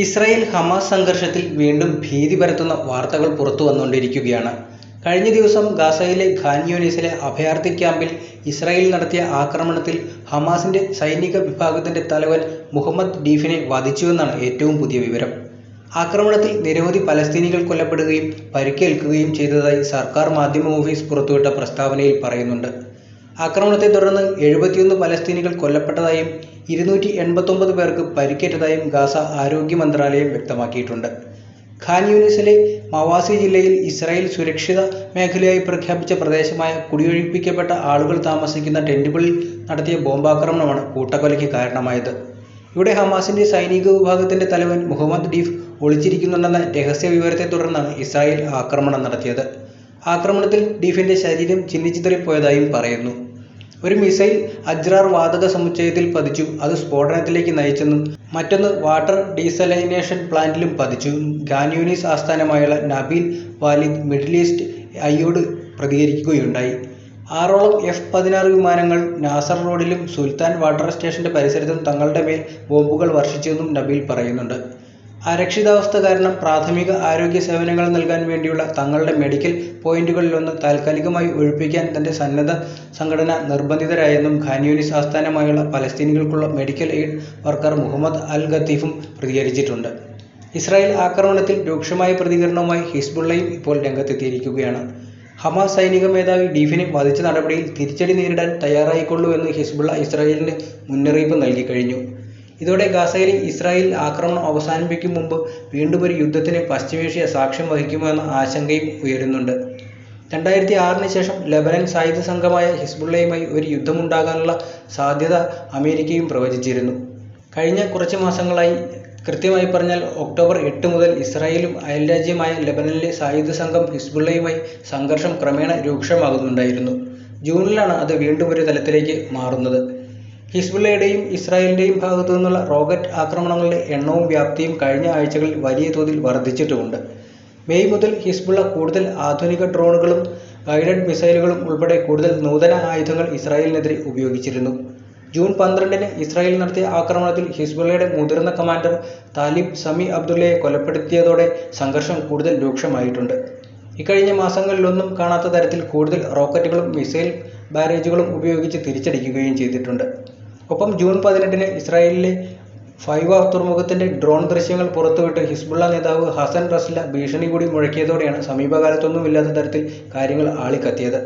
Israel Hamas സംഘർഷത്തിൽ വീണ്ടും ഭീതി പരത്തുന്ന വാർത്തകൾ പുറത്തു വന്നുകൊണ്ടിരിക്കുകയാണ്. കഴിഞ്ഞ ദിവസം ഗാസയിലെ ഖാൻ യൂനിസിലെ അഭയാർത്ഥി ക്യാമ്പിൽ ഇസ്രായേൽ നടത്തിയ ആക്രമണത്തിൽ ഹമാസിന്റെ സൈനിക വിഭാഗത്തിന്റെ തലവൻ മുഹമ്മദ് ഡീഫിനെ വധിച്ചുവെന്നാണ് ഏറ്റവും പുതിയ വിവരം. ആക്രമണത്തിൽ നിരവധി പലസ്തീനികൾ കൊല്ലപ്പെടുകയും പരിക്കേൽക്കുകയും ചെയ്തതായി സർക്കാർ മാധ്യമ ഓഫീസ് പുറത്തുവിട്ട പ്രസ്താവനയിൽ പറയുന്നുണ്ട്. ആക്രമണത്തെ തുടർന്ന് എഴുപത്തിയൊന്ന് പലസ്തീനികൾ കൊല്ലപ്പെട്ടതായും ഇരുന്നൂറ്റി എൺപത്തൊമ്പത് പേർക്ക് പരിക്കേറ്റതായും ഗാസ ആരോഗ്യ മന്ത്രാലയം വ്യക്തമാക്കിയിട്ടുണ്ട്. ഖാൻ യൂണിസിലെ മവാസി ജില്ലയിൽ ഇസ്രായേൽ സുരക്ഷിത മേഖലയായി പ്രഖ്യാപിച്ച പ്രദേശമായ കുടിയൊഴിപ്പിക്കപ്പെട്ട ആളുകൾ താമസിക്കുന്ന ടെന്റുകളിൽ നടത്തിയ ബോംബാക്രമണമാണ് കൂട്ടക്കൊലയ്ക്ക് കാരണമായത്. ഇവിടെ ഹമാസിന്റെ സൈനിക വിഭാഗത്തിന്റെ തലവൻ മുഹമ്മദ് ഡീഫ് ഒളിച്ചിരിക്കുന്നുണ്ടെന്ന രഹസ്യ വിവരത്തെ തുടർന്നാണ് ഇസ്രായേൽ ആക്രമണം നടത്തിയത്. ആക്രമണത്തിൽ ഡീഫിന്റെ ശരീരം ചിന്നിച്ചിതറിപ്പോയതായും പറയുന്നു. ഒരു മിസൈൽ അജ്രാർ വാതക സമുച്ചയത്തിൽ പതിച്ചു. അത് സ്ഫോടനത്തിലേക്ക് നയിച്ചെന്നും മറ്റൊന്ന് വാട്ടർ ഡീസലൈനേഷൻ പ്ലാന്റിലും പതിച്ചു. ഗാൻയൂനീസ് ആസ്ഥാനമായുള്ള നബീൽ വാലിദ് മിഡിൽ ഈസ്റ്റ് ഐയോട് പ്രതികരിക്കുകയുണ്ടായി. ആറോളം എഫ് പതിനാറ് വിമാനങ്ങൾ നാസർ റോഡിലും സുൽത്താൻ വാട്ടർ സ്റ്റേഷന്റെ പരിസരത്തും തങ്ങളുടെ മേൽ ബോംബുകൾ വർഷിച്ചുവെന്നും നബീൽ പറയുന്നുണ്ട്. അരക്ഷിതാവസ്ഥ കാരണം പ്രാഥമിക ആരോഗ്യ സേവനങ്ങൾ നൽകാൻ വേണ്ടിയുള്ള തങ്ങളുടെ മെഡിക്കൽ പോയിന്റുകളിലൊന്ന് താൽക്കാലികമായി ഒഴിപ്പിക്കാൻ തന്റെ സന്നദ്ധ സംഘടന നിർബന്ധിതരായെന്നും ഖാൻയൂനിസ് ആസ്ഥാനമായുള്ള പലസ്തീനികൾക്കുള്ള medical aid worker Muhammad al ഖത്തീഫും പ്രതികരിച്ചിട്ടുണ്ട്. ഇസ്രായേൽ ആക്രമണത്തിൽ രൂക്ഷമായ പ്രതികരണവുമായി ഹിസ്ബുള്ളയും ഇപ്പോൾ രംഗത്തെത്തിയിരിക്കുകയാണ്. ഹമാസ് സൈനിക മേധാവി ഡീഫിനെ വധിച്ച നടപടിയിൽ തിരിച്ചടി നേരിടാൻ തയ്യാറായിക്കൊള്ളൂ എന്ന് ഹിസ്ബുള്ള ഇസ്രായേലിന് മുന്നറിയിപ്പ് നൽകി കഴിഞ്ഞു. ഇതോടെ ഗാസയിലെ ഇസ്രായേൽ ആക്രമണം അവസാനിപ്പിക്കും മുമ്പ് വീണ്ടും ഒരു യുദ്ധത്തിന് പശ്ചിമേഷ്യ സാക്ഷ്യം വഹിക്കുമോ എന്ന ആശങ്കയും ഉയരുന്നുണ്ട്. രണ്ടായിരത്തി ആറിന് ശേഷം ലബനൻ സായുധ സംഘമായ ഹിസ്ബുള്ളയുമായി ഒരു യുദ്ധമുണ്ടാകാനുള്ള സാധ്യത അമേരിക്കയും പ്രവചിച്ചിരുന്നു. കഴിഞ്ഞ കുറച്ച് മാസങ്ങളായി കൃത്യമായി പറഞ്ഞാൽ ഒക്ടോബർ എട്ട് മുതൽ ഇസ്രായേലും അയൽരാജ്യമായ ലബനനിലെ സായുധ സംഘം ഹിസ്ബുള്ളയുമായി സംഘർഷം ക്രമേണ രൂക്ഷമാകുന്നുണ്ടായിരുന്നു. ജൂണിലാണ് അത് വീണ്ടും ഒരു തലത്തിലേക്ക് മാറുന്നത്. ഹിസ്ബുള്ളയുടെയും ഇസ്രായേലിന്റെയും ഭാഗത്തു നിന്നുള്ള റോക്കറ്റ് ആക്രമണങ്ങളുടെ എണ്ണവും വ്യാപ്തിയും കഴിഞ്ഞ ആഴ്ചകളിൽ വലിയ തോതിൽ വർദ്ധിച്ചിട്ടുമുണ്ട്. മെയ് മുതൽ ഹിസ്ബുള്ള കൂടുതൽ ആധുനിക ഡ്രോണുകളും ഗൈഡഡ് മിസൈലുകളും ഉൾപ്പെടെ കൂടുതൽ നൂതന ആയുധങ്ങൾ ഇസ്രായേലിനെതിരെ ഉപയോഗിച്ചിരുന്നു. ജൂൺ പന്ത്രണ്ടിന് ഇസ്രായേൽ നടത്തിയ ആക്രമണത്തിൽ ഹിസ്ബുള്ളയുടെ മുതിർന്ന കമാൻഡർ താലിബ് സമി അബ്ദുള്ളയെ കൊലപ്പെടുത്തിയതോടെ സംഘർഷം കൂടുതൽ രൂക്ഷമായിട്ടുണ്ട്. ഇക്കഴിഞ്ഞ മാസങ്ങളിലൊന്നും കാണാത്ത തരത്തിൽ കൂടുതൽ റോക്കറ്റുകളും മിസൈൽ ബാരേജുകളും ഉപയോഗിച്ച് തിരിച്ചടിക്കുകയും ചെയ്തിട്ടുണ്ട്. ഒപ്പം ജൂൺ പതിനെട്ടിന് ഇസ്രായേലിലെ ഫൈവ തുറമുഖത്തിന്റെ ഡ്രോൺ ദൃശ്യങ്ങൾ പുറത്തുവിട്ട് ഹിസ്ബുള്ള നേതാവ് ഹസൻ റസ്ല ഭീഷണി കൂടി മുഴക്കിയതോടെയാണ് സമീപകാലത്തൊന്നുമില്ലാത്ത തരത്തിൽ കാര്യങ്ങൾ ആളിക്കത്തിയത്.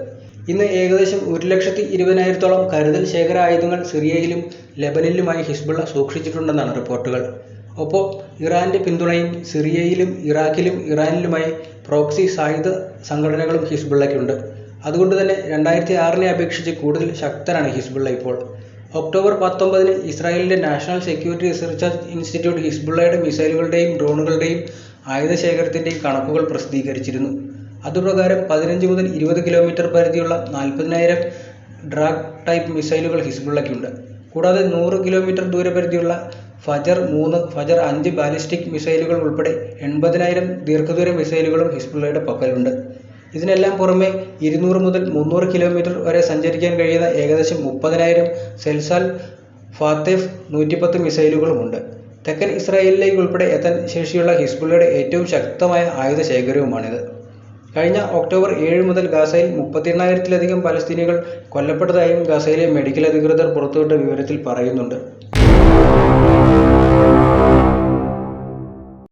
ഇന്ന് ഏകദേശം ഒരു ലക്ഷത്തി ഇരുപതിനായിരത്തോളം കരുതൽ ശേഖര ആയുധങ്ങൾ സിറിയയിലും ലെബനിലുമായി ഹിസ്ബുള്ള സൂക്ഷിച്ചിട്ടുണ്ടെന്നാണ് റിപ്പോർട്ടുകൾ. ഒപ്പം ഇറാന്റെ പിന്തുണയും സിറിയയിലും ഇറാഖിലും ഇറാനിലുമായി പ്രോക്സി സായുധ സംഘടനകളും ഹിസ്ബുള്ളയ്ക്കുണ്ട്. അതുകൊണ്ട് തന്നെ രണ്ടായിരത്തി ആറിനെ അപേക്ഷിച്ച് കൂടുതൽ ശക്തരാണ് ഹിസ്ബുള്ള ഇപ്പോൾ. ഒക്ടോബർ പത്തൊമ്പതിന് ഇസ്രായേലിന്റെ നാഷണൽ സെക്യൂരിറ്റി റിസർച്ച് ഇൻസ്റ്റിറ്റ്യൂട്ട് ഹിസ്ബുള്ളയുടെ മിസൈലുകളുടെയും ഡ്രോണുകളുടെയും ആയുധ ശേഖരത്തിന്റെയും കണക്കുകൾ പ്രസിദ്ധീകരിച്ചിരുന്നു. അതുപ്രകാരം പതിനഞ്ച് മുതൽ ഇരുപത് കിലോമീറ്റർ പരിധിയുള്ള നാൽപ്പതിനായിരം ഡ്രാഗ് ടൈപ്പ് മിസൈലുകൾ ഹിസ്ബുള്ളയ്ക്കുണ്ട്. കൂടാതെ നൂറ് കിലോമീറ്റർ ദൂരപരിധിയുള്ള ഫജർ മൂന്ന് ഫജർ അഞ്ച് ബാലിസ്റ്റിക് മിസൈലുകൾ ഉൾപ്പെടെ എൺപതിനായിരം ദീർഘദൂര മിസൈലുകളും ഹിസ്ബുള്ളയുടെ പക്കലുണ്ട്. ഇതിനെല്ലാം പുറമെ ഇരുന്നൂറ് മുതൽ മുന്നൂറ് കിലോമീറ്റർ വരെ സഞ്ചരിക്കാൻ കഴിയുന്ന ഏകദേശം മുപ്പതിനായിരം സെൽസാൽ ഫാത്തേഫ് നൂറ്റിപ്പത്ത് മിസൈലുകളുമുണ്ട്. തെക്കൻ ഇസ്രായേലിലേക്ക് ഉൾപ്പെടെ എത്താൻ ശേഷിയുള്ള ഹിസ്ബുള്ളയുടെ ഏറ്റവും ശക്തമായ ആയുധ ശേഖരവുമാണിത്. കഴിഞ്ഞ ഒക്ടോബർ ഏഴ് മുതൽ ഗാസയിൽ മുപ്പത്തിയെണ്ണായിരത്തിലധികം പലസ്തീനികൾ കൊല്ലപ്പെട്ടതായും ഗാസയിലെ മെഡിക്കൽ അധികൃതർ പുറത്തുവിട്ട വിവരത്തിൽ പറയുന്നുണ്ട്.